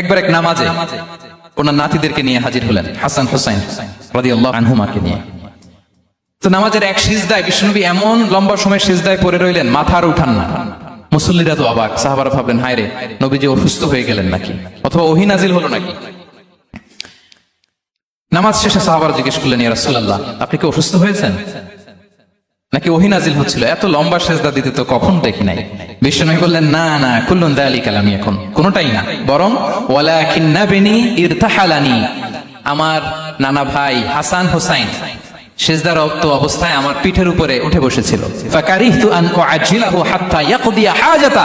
একবার এক নামাজে ওনার নাতিদেরকে নিয়ে হাজির হলেন, হাসান হোসাইন আনহুমাকে নিয়ে। তো নামাজের এক সিজদায় বিষ্ণুনবী এমন লম্বা সময় সিজদায় পড়ে রইলেন, মাথা আর উঠান না। মুসল্লিরা তো অবাক, সাহাবারা ভাবলেন, হায় রে, নবীজি অসুস্থ হয়ে গেলেন নাকি? অথবা ওহি নাজিল হলো নাকি? নামাজ শেষে সাহাবার জিজ্ঞেস করলেন, ইয়া রাসূলুল্লাহ, আপনি কি অসুস্থ হয়েছেন? নাকি ওহি নাজিল হচ্ছিল? এত লম্বা সেজদা দিতে তো কখন দেখি নাই। বিষ্ণু বললেন, না না, কুল্লুন দায়ালি কালামি এখন কোনোটাই না। বরং ওয়ালাকিন নাবিনি ইরতাহালানি। আমার নানা ভাই হাসান হোসাইন সেজদার রক্ত অবস্থায় আমার পিঠের উপরে উঠে বসেছিল। ফাকারিহতু আন হাত্তা হাজাতা।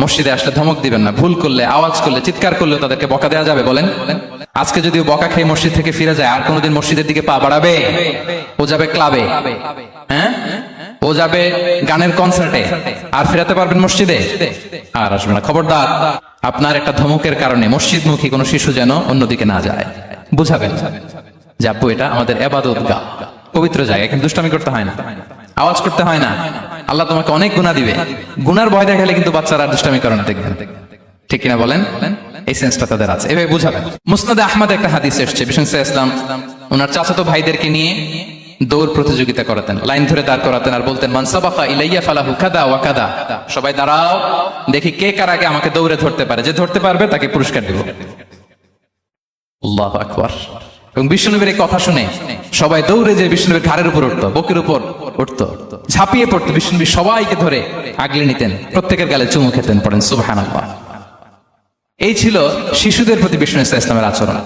মসজিদে আসলে ধমক দিবেন না, ভুল করলে, আওয়াজ করলে, চিৎকার করলে তাদেরকে বকা দেওয়া যাবে, বলেন। আজকে যদি বকা খেয়ে মসজিদ থেকে ফিরে যায়, আর কোনোদিন মসজিদের দিকে পা বাড়াবে? ও যাবে ক্লাবে। হ্যাঁ? ও যাবে গানের কনসার্টে। আর ফেরাতে পারবেন মসজিদে? আর আসবে না। খবরদার, আপনার একটা ধমকের কারণে মসজিদমুখী কোনো শিশু যেন অন্যদিকে না যায়। বুঝাবেন? যে আব্বু, এটা আমাদের এবাদত গা পবিত্র জায়গা কিন্তু দুষ্টামি করতে হয় না। আওয়াজ করতে হয় না। আল্লাহ তোমাকে অনেক গুণা দিবে। গুনার ভয় দেখালে কিন্তু বাচ্চারা দুষ্টামি করে না দেখবেন ঠিক কিনা বলেন? এই সেন্সটা তাদের আছে। এভাবে বুঝাবেন মুসনাদে আহমদ একটা হাদিস এসছে, বিষ্ণু ইসলাম ওনার চাচাতো ভাইদেরকে নিয়ে দৌড় প্রতিযোগিতা করাতেন, লাইন ধরে দাঁড় করাতেন আর বলতেন মানসাবাফা ইলাইয়া ফালাহু কাদা ওয়া কাদা। সবাই, দাঁড়াও, দেখি কে কার আগে আমাকে দৌড়ে ধরতে পারে। যে ধরতে পারবে তাকে পুরস্কার দেব। আল্লাহ আকবার। এবং বিষ্ণুনবীর এই কথা শুনে সবাই দৌড়ে যে বিষ্ণুনবীর ঘাড়ের উপর উঠতো, বুকের উপর উঠতো। ঝাঁপিয়ে পড়তো বিষ্ণুনবী সবাইকে ধরে আগলে নিতেন, প্রত্যেকের গালে চুমু খেতেন, পড়েন সুবহানাল্লাহ। এই ছিল শিশুদের প্রতি বিষ্ণু ইসলামের আচরণ।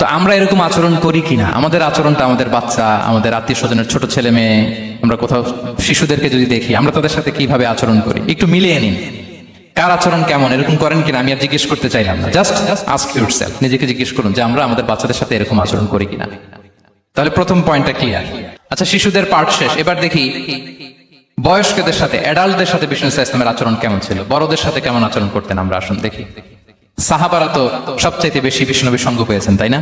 তো আমরা এরকম আচরণ করি কিনা? আমাদের আচরণটা আমাদের বাচ্চা, আমাদের আত্মীয় স্বজনের ছোট ছেলে মেয়ে, আমরা কোথাও শিশুদেরকে যদি দেখি, আমরা তাদের সাথে কীভাবে আচরণ করি? একটু মিলিয়ে নিন। কার আচরণ কেমন, এরকম করেন কিনা আমি আর জিজ্ঞেস করতে চাইলাম না। জাস্ট আস্ক ইউর সেলফ নিজেকে জিজ্ঞেস করুন যে আমরা আমাদের বাচ্চাদের সাথে এরকম আচরণ করি কিনা। তাহলে প্রথম পয়েন্টটা ক্লিয়ার আচ্ছা শিশুদের পার্ট শেষ। এবার দেখি বয়স্কদের সাথে অ্যাডাল্টদের সাথে বিষ্ণু ইসলামের আচরণ কেমন ছিল? বড়দের সাথে কেমন আচরণ করতেন আমরা? আসুন দেখি। সাহাবারা তো সবচাইতে বেশি বিষ্ণুনবীর সঙ্গ পেয়েছেন, তাই না?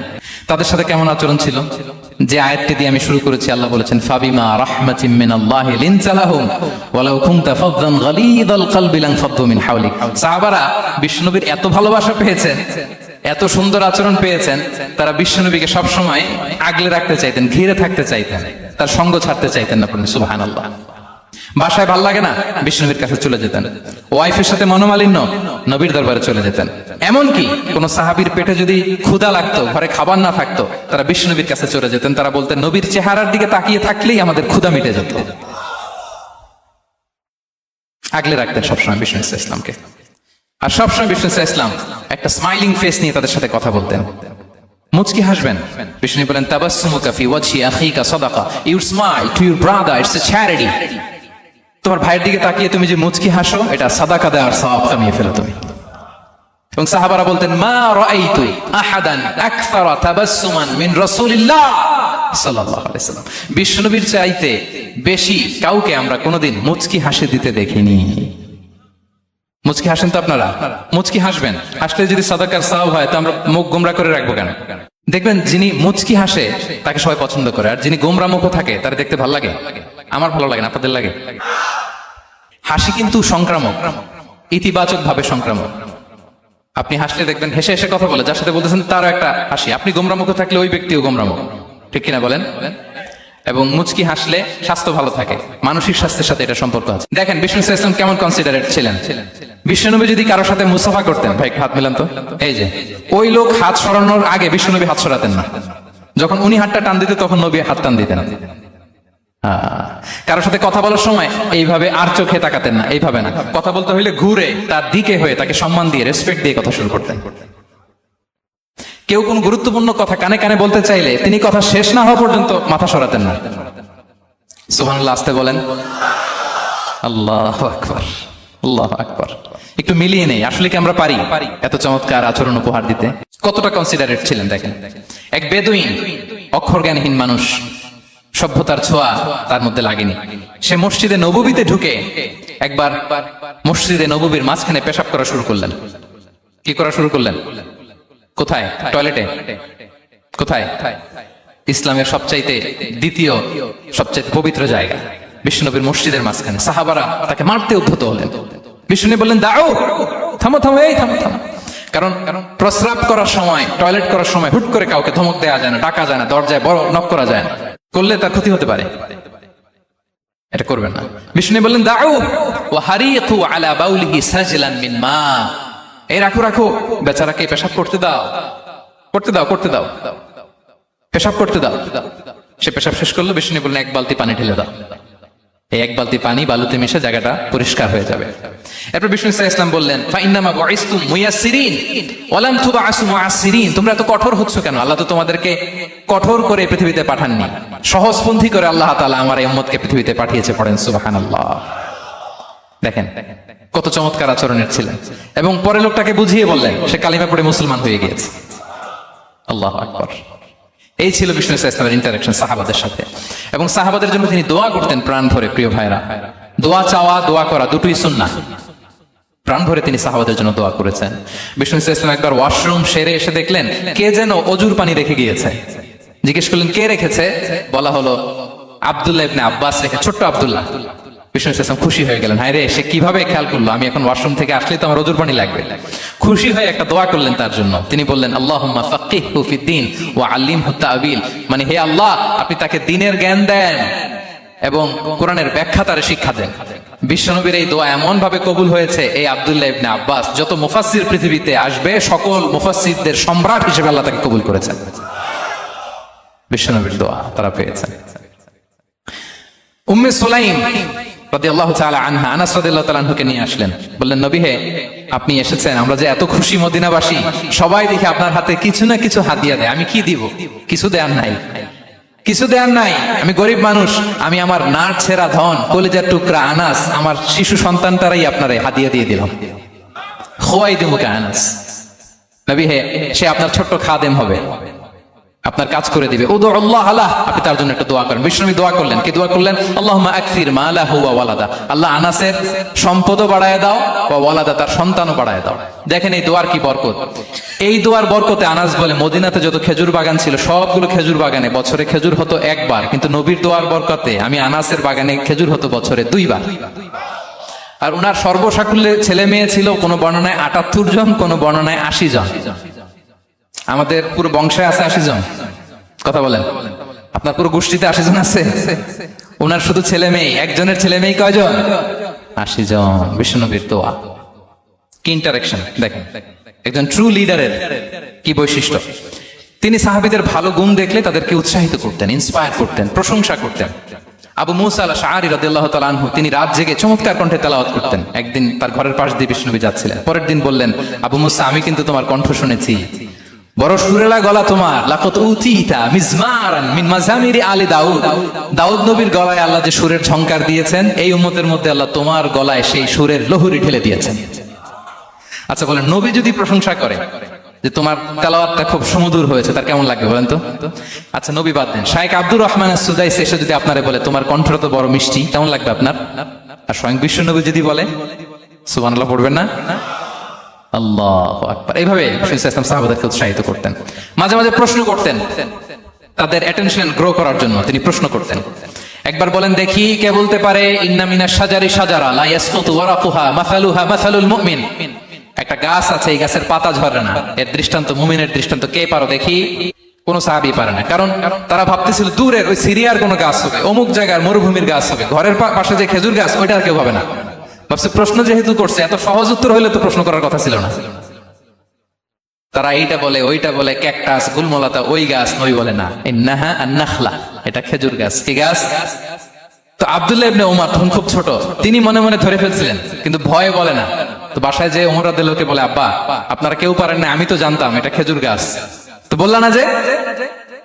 তাদের সাথে কেমন আচরণ ছিল? যে আয়াতটি দিয়ে আমি শুরু করেছি, আল্লাহ বলেছেন, ফাবিমা রাহমাতিম মিনাল্লাহি লিনতালাহুম ওয়ালাউ কুনতা ফাদদান গালিদাল কলবি লানফাদ্দু মিন হাওলিক। সাহাবারা বিষ্ণুনবীর এত ভালোবাসা পেয়েছেন, এত সুন্দর আচরণ পেয়েছেন, তারা বিষ্ণুনবীকে সবসময় আগলে রাখতে চাইতেন, ঘিরে থাকতে চাইতেন, তার সঙ্গ ছাড়তে চাইতেন না সুবহানাল্লাহ। বাসায় ভালো লাগে না, বিষ্ণুবীর কাছে চলে যেতেন। ওয়াইফের সাথে মনোমালিন্য, নবীর দরবারে চলে যেতেন। এমনকি কোন সাহাবীর পেটে যদি ক্ষুধা লাগতো, ঘরে খাবার না থাকতো, তারা বিষ্ণুবীর কাছে চলে যেতেন। তারা বলতেন, নবীর চেহারার দিকে তাকিয়ে থাকলেই আমাদের ক্ষুধা মিটে যেত। আগলে রাখতেন সবসময় বিষ্ণু ইসা ইসলামকে আর সবসময় বিষ্ণু ইসা ইসলাম একটা স্মাইলিং ফেস নিয়ে তাদের সাথে কথা বলতেন। মুচকি হাসবেন। বিষ্ণু বলেন, তাবাসসুমুকা ফি ওয়াজহি আখিকা সাদাকা। You smile to your brother it's a charity তোমার ভাইয়ের দিকে তাকিয়ে তুমি যে মুচকি হাসো, এটা সাদাকা দেওয়ার সওয়াব কামিয়ে ফেলো তুমি। এবং সাহাবারা বলতেন, মা আহাদান মিন সাল্লাম। চাইতে বেশি কাউকে আমরা কোনোদিন মুচকি হাসি দিতে দেখিনি। মুচকি হাসেন তো আপনারা? মুচকি হাসবেন। যদি সাদাকার হয়, তো আমরা মুখ গোমরা করে রাখব কেন? দেখবেন, যিনি মুচকি হাসে, তাকে সবাই পছন্দ করে, আর যিনি গোমরা মুখ থাকে, তার দেখতে ভালো লাগে? আমার ভালো লাগে না, আপনাদের লাগে? হাসি কিন্তু সংক্রামক ইতিবাচক ভাবে সংক্রামক। আপনি হাসলে দেখবেন হেসে হেসে কথা বলে, যার সাথে বলতেছেন তারও একটা হাসি। আপনি গোমরামুখ থাকলে ওই ব্যক্তিও গোমরামুখ। ঠিক কিনা বলেন? এবং মুচকি হাসলে স্বাস্থ্য ভালো থাকে, মানসিক স্বাস্থ্যের সাথে এটা সম্পর্ক আছে। দেখেন, বিষ্ণু ইসলাম কেমন কনসিডারেট ছিলেন? বিষ্ণুনবী যদি কারোর সাথে মুসাফা করতেন, ভাই হাত মিলান তো। এই যে, ওই লোক হাত সরানোর আগে বিষ্ণুনবী হাত সরাতেন না। যখন উনি হাতটা টান দিতে তখন নবী হাত টান দিতেন। কারোর সাথে কথা বলার সময় এইভাবে আর চোখে তাকাতেন না, এইভাবে না। কথা বলতে হইলে ঘুরে তার দিকে হয়ে তাকে সম্মান দিয়ে রেসপেক্ট দিয়ে কথা শুরু করতেন। কেউ কোন গুরুত্বপূর্ণ কথা কানে কানে বলতে চাইলে তিনি কথা শেষ না হওয়া পর্যন্ত মাথা সরাতেন না। সুবহানাল্লাহ, আসতে বলেন। আল্লাহ আকবার আল্লাহ আকবার। একটু মিলিয়ে নেই, আসলে কি আমরা পারি? এত চমৎকার আচরণ উপহার দিতে। কতটা কনসিডারেট ছিলেন, দেখেন। এক বেদুইন অক্ষর জ্ঞানহীন মানুষ। সভ্যতার ছোঁয়া তার মধ্যে লাগেনি। সে মসজিদে নববীতে ঢুকে একবার মসজিদে নববীর মাঝখানে পেশাব করা শুরু করলেন। কি করা শুরু করলেন? কোথায়? টয়লেটে? কোথায়? ইসলামের সবচাইতে দ্বিতীয়, সবচাইতে পবিত্র জায়গা বিষ্ণুনবীর মসজিদের মাঝখানে। সাহাবারা তাকে মারতে উদ্ধত হলেন। বিষ্ণু বললেন, দাও, থামো থামো, এই থামো থামো। কারণ প্রস্রাব করার সময়, টয়লেট করার সময় হুট করে কাউকে ধমক দেওয়া যায় না, ডাকা যায় না, দরজায় বড়, নক করা যায় না। করলে তার ক্ষতি হতে পারে। এটা করবেন না। বিষ্ণু বললেন দাও ও হারিয়ে আলা বাউলিহি সাজলান মিন মা। এই রাখো রাখো। বেচারাকে পেশাব করতে দাও। করতে দাও করতে দাও। পেশাব করতে দাও। সে পেশাব শেষ করল, বিষ্ণু বললেন, এক বালতি পানি ঢেলে দাও। এই এক বালতি পানি বালুতে মিশে জায়গাটা পরিষ্কার হয়ে যাবে। এরপর বিষ্ণু ইসলাম ইসলাম বললেন, ফাইন্নামা বুইসতুম মুয়াসসিরিন ওয়ালাম তুবআসু মুআসসিরিন তোমরা এত কঠোর হচ্ছ কেন? আল্লাহ তো তোমাদেরকে কঠোর করে পৃথিবীতে পাঠাননি। সহজপন্থী করে আল্লাহ তাআলা আমার এই উম্মতকে পৃথিবীতে পাঠিয়েছে পড়েন, সুবহানাল্লাহ। দেখেন, কত চমৎকার আচরণের ছিলেন। এবং পরে লোকটাকে বুঝিয়ে বললেন, সে কালিমা পড়ে মুসলমান হয়ে গিয়েছে। আল্লাহ আকবর। এই ছিল বিষ্ণু ইসলামের ইন্টারাকশন সাহাবাদের সাথে। এবং সাহাবাদের জন্য তিনি দোয়া করতেন প্রাণ ভরে, প্রিয় ভাইরা। দোয়া চাওয়া, দোয়া করা দুটোই সুন্না প্রাণ ভরে তিনি সাহাবাদের জন্য দোয়া করেছেন। বিষ্ণু ইসলাম একবার ওয়াশরুম সেরে এসে দেখলেন, কে যেন অজুর পানি রেখে গিয়েছে। জিজ্ঞেস করলেন, কে রেখেছে? বলা হলো আব্দুল্লাহ ইবনে আব্বাস রেখে, ছোট্ট আব্দুল্লাহ। বিষ্ণু ইসলাম খুশি হয়ে গেলেন। রে সে কীভাবে খেয়াল করল? আমি এখন ওয়াশরুম থেকে আসলে তো আমার পানি লাগবে। খুশি হয়ে একটা দোয়া করলেন তার জন্য। তিনি বললেন আল্লাহ ও মানে হে আল্লাহ, আপনি তাকে দিনের জ্ঞান দেন এবং কোরআনের ব্যাখ্যা তার শিক্ষা দেন। বিশ্বনবীর এই দোয়া এমন ভাবে কবুল হয়েছে, এই আব্দুল্লাহ ইবনে আব্বাস, যত মুফাসসির পৃথিবীতে আসবে, সকল মুফাসসিরদের সম্রাট হিসেবে আল্লাহ তাকে কবুল করেছেন। বিশ্বনবীর দোয়া তারা পেয়েছেন। উম্মে সুলাইম আপনি এসেছেন, আমরা যে এত খুশি মদিনাবাসী, সবাই দেখে আপনার হাতে কিছু না কিছু আমি কি দিব? কিছু দেয়ার নাই। কিছু দেয়ার নাই। আমি গরিব মানুষ, আমি আমার নার ছেঁড়া ধন, কলিজার টুকরা, আনাস, আমার শিশু সন্তানটারাই আপনারে হাদিয়া দিয়ে দিলাম। খোয়াই দিমুকে, আনাস। নবী হে, সে আপনার ছোট্ট খাদেম হবে। আপনার কাজ করে দিবে। উদু আল্লাহ আল্লাহ আপনি তার জন্য একটা দোয়া করেন। বিষ্ণু দোয়া করলেন। কি দোয়া করলেন? আল্লাহ আকসির মালা হুয়া ওয়ালাদা। আল্লাহ আনাসের সম্পদও বাড়ায় দাও বা ওয়ালাদা তার সন্তানও বাড়ায় দাও। দেখেন এই দোয়ার কি বরকত? এই দোয়ার বরকতে আনাস বলে, মদিনাতে যত খেজুর বাগান ছিল, সবগুলো খেজুর বাগানে বছরে খেজুর হতো একবার। কিন্তু নবীর দোয়ার বরকতে আমি আনাসের বাগানে খেজুর হতো বছরে দুইবার। আর উনার সর্বসাকুল্যে ছেলে মেয়ে ছিল, কোনো বর্ণনায় আটাত্তর জন, কোনো বর্ণনায় আশি জন। আমাদের পুরো বংশে আছে আশি জন। কথা বলেন। আপনার পুরো গোষ্ঠীতে আশি জন আছে? ওনার শুধু ছেলে মেয়ে, একজনের ছেলে মেয়ে কয়জন? আশি জন বিষ্ণুনবীর দোয়া। কি ইন্টারাকশন দেখেন। একজন ট্রু লিডারের কি বৈশিষ্ট্য? তিনি সাহাবিদের ভালো গুণ দেখলে তাদেরকে উৎসাহিত করতেন ইন্সপায়ার করতেন, প্রশংসা করতেন। আবু মুসা শাহরি রাদিয়াল্লাহু তাআলা আনহু, তিনি রাত জেগে চমৎকার কণ্ঠে তেলাওয়াত করতেন। একদিন তার ঘরের পাশ দিয়ে বিষ্ণুবী যাচ্ছিলেন। পরের দিন বললেন, আবু মুসা, আমি কিন্তু তোমার কণ্ঠ শুনেছি। বড় সুরেলা গলা তোমার। লাকত উতিতা মিজমারান মিন মাজামিরি আলী দাউদ। দাউদ নবীর গলায় আল্লাহ যে সুরের ঝংকার দিয়েছেন, এই উম্মতের মধ্যে আল্লাহ তোমার গলায় সেই সুরের লহুরি ঢেলে দিয়েছেন। আচ্ছা বলেন, নবী যদি প্রশংসা করে যে তোমার কালাওয়াতটা খুব সুমধুর হয়েছে, তার কেমন লাগবে বলেন তো? আচ্ছা নবী বাদ দেন। শাইখ আব্দুর রহমান সুদাইস এসে যদি আপনারে বলে, তোমার কণ্ঠ তো বড় মিষ্টি কেমন লাগবে আপনার? আর স্বয়ং বিশ্ব নবী যদি বলে, সুবহানাল্লাহ, পড়বেন না? আল্লাহ আকবার। এইভাবে ইসলাম সাহাবাদেরকে উৎসাহিত করতেন। মাঝে মাঝে প্রশ্ন করতেন তাদের অ্যাটেনশন গ্রো করার জন্য, তিনি প্রশ্ন করতেন। একবার বলেন, দেখি কে বলতে পারে, ইন্না মিনাশ শাজারি শাজারা, লা ইয়াসকুতু মাসালুহা মাসালুল মুমিন। একটা গাছ আছে, এই গাছের পাতা ঝরে না। এর দৃষ্টান্ত মুমিনের দৃষ্টান্ত, কে পারো দেখি? কোন সাহাবি পারে না। কারণ তারা ভাবতেছিল, দূরের ওই সিরিয়ার কোন গাছ হবে, অমুক জায়গার মরুভূমির গাছ হবে, ঘরের পাশে যে খেজুর গাছ, ওইটা আর কেউ হবে না। ভাবছে, প্রশ্ন যেহেতু করছে, এত সহজ উত্তর হইলে তো প্রশ্ন করার কথা ছিল না। তারা এইটা বলে, ওইটা বলে, ক্যাকটাস, গুলমলাতা, ওই গাছ, নই বলে না। ইন্নাহা আন্নাখলা, এটা খেজুর গাছ। কি গাছ? তো আব্দুল্লাহ ইবনে ওমর তখন খুব ছোট, তিনি মনে মনে ধরে ফেলছিলেন, কিন্তু ভয়ে বলে না। তো বাসায় যে ওমর আদিল্লাহকে বলে, আব্বা, আপনারা কেউ পারেন না, আমি তো জানতাম, এটা খেজুর গাছ। তো বললা না যে?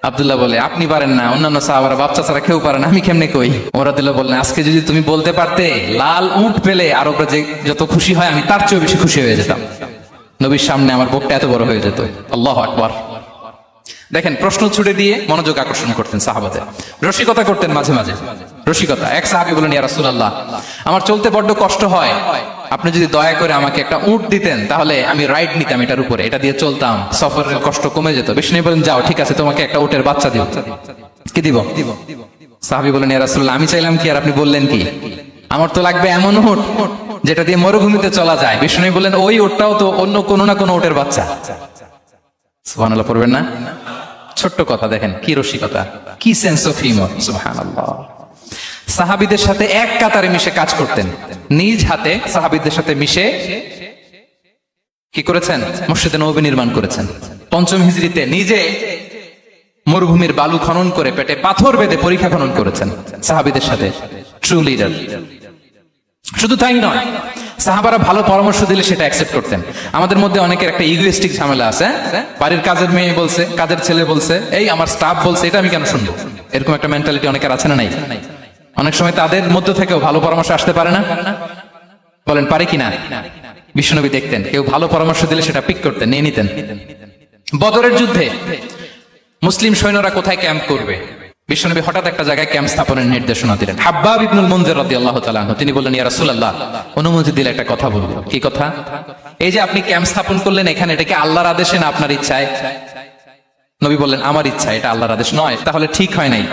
আব্দুল্লাহ বলে, আপনি পারেন না, অন্যান্য সাহাবারা বাচ্চা ছাড়া কেউ পারেন আমি কেমনে কই? ওরাদুল্লাহ বললেন আজকে যদি তুমি বলতে পারতে, লাল উট পেলে আর আরবরা যে যত খুশি হয়, আমি তার চেয়েও বেশি খুশি হয়ে যেতাম। নবীর সামনে আমার বুকটা এত বড় হয়ে যেত। আল্লাহ আকবার। দেখেন, প্রশ্ন ছুড়ে দিয়ে মনোযোগ আকর্ষণ করতেন সাহাবাদের রসিকতা করতেন মাঝে মাঝে। রসিকতা, এক সাহাবি বলেন ইয়া রাসূলুল্লাহ, আমার চলতে বড্ড কষ্ট হয়। আপনি যদি দয়া করে আমাকে একটা উট দিতেন, তাহলে আমি রাইড নিতাম এটার উপরে। এটা দিয়ে চলতাম। সফরের কষ্ট কমে যেত। বিষ্ণু বলেন, যাও, ঠিক আছে, তোমাকে একটা উটের বাচ্চা দিব। কি দিব? সাহাবি বলেন ইয়া রাসূলুল্লাহ, আমি চাইলাম কি আর আপনি বললেন কি? আমার তো লাগবে এমন উট যেটা দিয়ে মরুভূমিতে চলা যায়। বিষ্ণু বলেন, ওই উটটাও তো অন্য কোনো না কোনো উটের বাচ্চা। সুবহানাল্লাহ, পড়বেন না? ছোট্ট কথা দেখেন, কি রসিকতা, কি সেন্স অফ হিউমার সুবহানাল্লাহ। সাহাবীদের সাথে এক কাতারে মিশে কাজ করতেন। নিজ হাতে সাহাবীদের সাথে মিশে কি করেছেন? মসজিদে নবী নির্মাণ করেছেন। পঞ্চম হিজরিতে নিজে মরুভূমির বালু খনন করে পেটে পাথর বেঁধে পরীক্ষা খনন করেছেন সাহাবীদের সাথে। ট্রু লিডার শুধু তাই নয় সাহাবারা ভালো পরামর্শ দিলে সেটা অ্যাকসেপ্ট করতেন। আমাদের মধ্যে অনেকের একটা ইগোয়েস্টিক ঝামেলা আছে হ্যাঁ? বাড়ির কাজের মেয়ে বলছে, কাজের ছেলে বলছে, এই আমার স্টাফ বলছে, এটা আমি কেন শুনব? এরকম একটা মেন্টালিটি অনেকের আছে না নাই? অনেক সময় তাদের মধ্য থেকেও ভালো পরামর্শ আসতে পারে না। বলেন, পারে কিনা? বিশ্বনবী দেখতেন, কেউ ভালো পরামর্শ দিলে সেটা পিক করতেন, নিয়ে নিতেন। বদরের যুদ্ধে মুসলিম সৈন্যরা কোথায় ক্যাম্প করবে? বিশ্বনবী হঠাৎ একটা জায়গায় ক্যাম্প স্থাপনের নির্দেশনা দিলেন। হাব্বাব ইবনুল মুনজির রাদিয়াল্লাহু তাআলা আনহু, তিনি বললেন, ইয়া রাসূলুল্লাহ, অনুমতি দিলে একটা কথা বলব। কি কথা? এই যে আপনি ক্যাম্প স্থাপন করলেন এখানে, এটা কি আল্লাহর আদেশে না আপনার ইচ্ছায়? নবী বললেন, আমার ইচ্ছা এটা আল্লাহর আদেশ নয়, তাহলে ঠিক হয় নাই।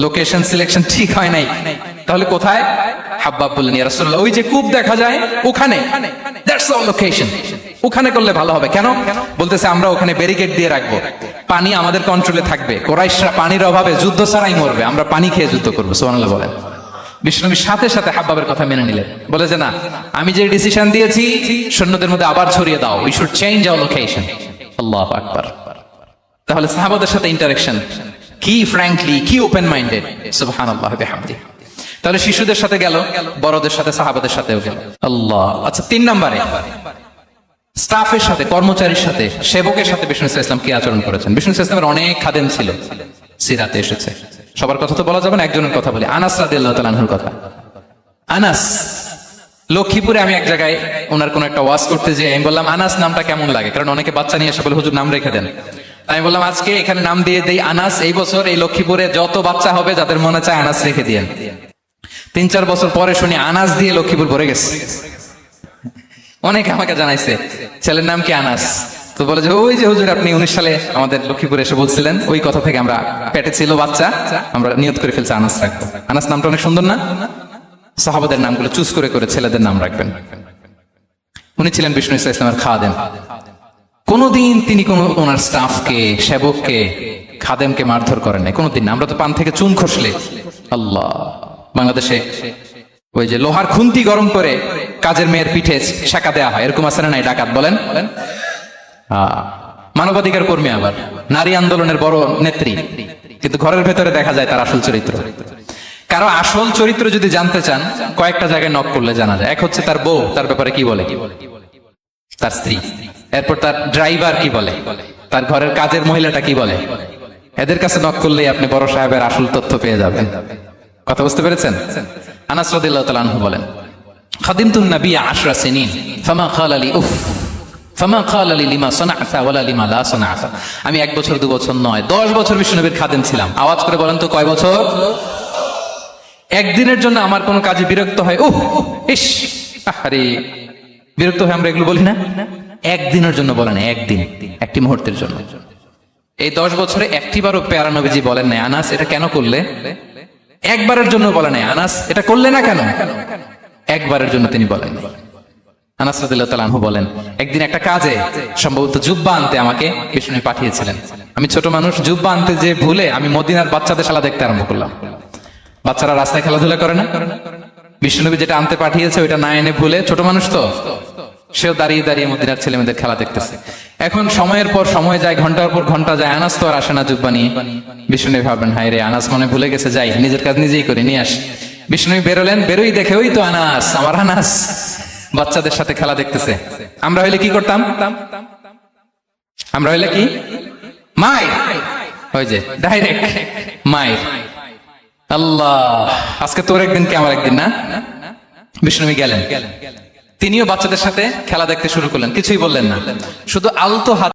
লোকেশন সিলেকশন ঠিক হয় নাই। তাহলে কোথায়? হাব্বাব বললেন, ইয়া রাসূলুল্লাহ, ওই যে কূপ দেখা যায়, ওখানে। দ্যাটস দ্য লোকেশন ওখানে করলে ভালো হবে। কেন? বলতেছে, আমরা ওখানে ব্যারিকেড দিয়ে রাখব। পানি আমাদের কন্ট্রোলে থাকবে। কোরাইশরা পানির অভাবে যুদ্ধ ছাড়াই মরবে। আমরা পানি খেয়ে যুদ্ধ করব, সুবহানাল্লাহ বলেন। বিষ্ণবীর সাথে সাথে হাব্বাবের কথা মেনে নিলেন। বলে যে, না, আমি যে ডিসিশন দিয়েছি, সৈন্যদের মধ্যে আবার ছড়িয়ে দাও। We should change our location Allah আকবার। তাহলে সাহাবাদের সাথে ইন্টারেকশন কি ফ্র্যাঙ্কলি কি ওপেন মাইন্ডেড সুবহানাল্লাহ বিহামদি। তাহলে শিশুদের সাথে গেল, বড়দের সাথে সাহাবাদের সাথেও গেল। আল্লাহ আচ্ছা তিন নম্বরে স্টাফের সাথে, কর্মচারীর সাথে, সেবকের সাথে বিষ্ণু ইসলাম কি আচরণ করেছেন? বিষ্ণু ইসলামের অনেক খাদেম ছিল, সিরাতে এসেছে। সবার কথা তো বলা যাবে না, একজনের কথা বলি। আনাস রাদিয়াল্লাহু তাআলা কথা। আনাস, লক্ষ্মীপুরে আমি এক জায়গায় ওনার কোন একটা ওয়াজ করতে যে আমি বললাম, আনাস, নামটা কেমন লাগে? কারণ অনেকে বাচ্চা নিয়ে এসে বলে, হুজুর, নাম রেখে দেন। আমি বললাম, আজকে এখানে নাম দিয়ে দেই আনাস, এই বছর এই লক্ষ্মীপুরে যত বাচ্চা হবে, যাদের মনে চায় আনাস রেখে দিয়েন। তিন চার বছর পরে শুনি আনাস দিয়ে লক্ষ্মীপুর ভরে গেছে। অনেকে আমাকে জানাইছে, ছেলের নাম কি আনাস? তো বলে যে, ওই যে হুজুর আপনি উনিশ সালে আমাদের লক্ষ্মীপুরে এসে বলছিলেন, ওই কথা থেকে আমরা পেটে ছিল বাচ্চা, আমরা নিয়ত করে ফেলছি আনাস রাখব। আনাস নামটা অনেক সুন্দর না? সাহাবাদের নামগুলো চুজ করে করে ছেলেদের নাম রাখবেন। উনি ছিলেন বিষ্ণু ইসলাম ইসলামের খাদেম। কোনোদিন তিনি কোন ওনার স্টাফকে সেবককে, খাদেমকে মারধর করেন নাই। কোনোদিন। আমরা তো পান থেকে চুন খসলে। আল্লাহ। বাংলাদেশে ওই যে লোহার খুন্তি গরম করে কাজের মেয়ের পিঠে শাকা দেয়া হয়। এরকম আছে না নাই? ডাকাত বলেন। মানবাধিকার কর্মী আবার। নারী আন্দোলনের বড় নেত্রী। কিন্তু ঘরের ভেতরে দেখা যায় তার আসল চরিত্র। কারও আসল চরিত্র যদি জানতে চান, কয়েকটা জায়গায় নক করলে জানা যায়। এক হচ্ছে তার বউ, তার ব্যাপারে কি বলে? তার স্ত্রী। এরপর তার ড্রাইভার কি বলে? তার ঘরের কাজের মহিলাটা কি বলে? এদের কাছে নক করলেই আপনি বড় সাহেবের আসল তথ্য পেয়ে যাবেন। কথা বুঝতে পেরেছেন? আনাস আনহু বলেন খাদিমতুন নবী আশরা সিনিন। ফামা ক্বালা লি উফ। ফামা ক্বালা লি লিমা সানাআতা ওয়ালা লিমা লা সানাআতা। আমি এক বছর, দু বছর নয়, দশ বছর বিষ্ণুনবীর খাদেম ছিলাম। আওয়াজ করে বলেন তো কয় বছর? একদিনের জন্য আমার কোনো কাজে বিরক্ত হয়, উহ ইস আরে বিরক্ত হয়ে আমরা এগুলো বলি না? একদিনের জন্য বলেন, একদিন, একটি মুহূর্তের জন্য। এই দশ বছরে একটিবারও পেয়ারা নবীজি বলেন নাই, আনাস, এটা কেন করলে? একবারের জন্য বলেন নাই, আনাস, এটা করলে না কেন? একবারের জন্য তিনি বলেন। বলেন, একদিন একটা কাজে, সম্ভবত জুব্বা আনতে আমাকে বিষ্ণু পাঠিয়েছিলেন। আমি ছোট মানুষ, জুব্বা আনতে যে ভুলে আমি মদিনার বাচ্চাদের দেখতে আরম্ভ করলাম। বাচ্চারা রাস্তায় খেলাধুলা করে না। বিষ্ণুনবী যেটা আনতে পাঠিয়েছে, ওইটা না এনে ভুলে ছোট মানুষ তো, সেও দাঁড়িয়ে দাঁড়িয়ে মদিনার ছেলে মেয়েদের খেলা দেখতেছে। এখন সময়ের পর সময় যায়, ঘণ্টার পর ঘণ্টা যায়, আনাস তো আর আসে না জুব্বা নিয়ে। বিষ্ণুনবী ভাবলেন হাই রে, আনাস মনে ভুলে গেছে, যাই, নিজের কাজ নিজেই করে, নিয়ে আস। বিষ্ণুনবী বেরোলেন, বেরোই দেখে ওই তো আনাস, আমার আনাস। বাচ্চাদের সাথে খেলা দেখতেছে। আমরা হইলে কি করতাম? আমরা হইলে কি? মাই ওই যে ডাইরেক্ট মায়ের। আল্লাহ, আজকে তোর একদিন কে আমার একদিন না? বিষ্ণুবী গেলেন। তিনিও বাচ্চাদের সাথে খেলা দেখতে শুরু করলেন, কিছুই বললেন না। শুধু আলতো হাত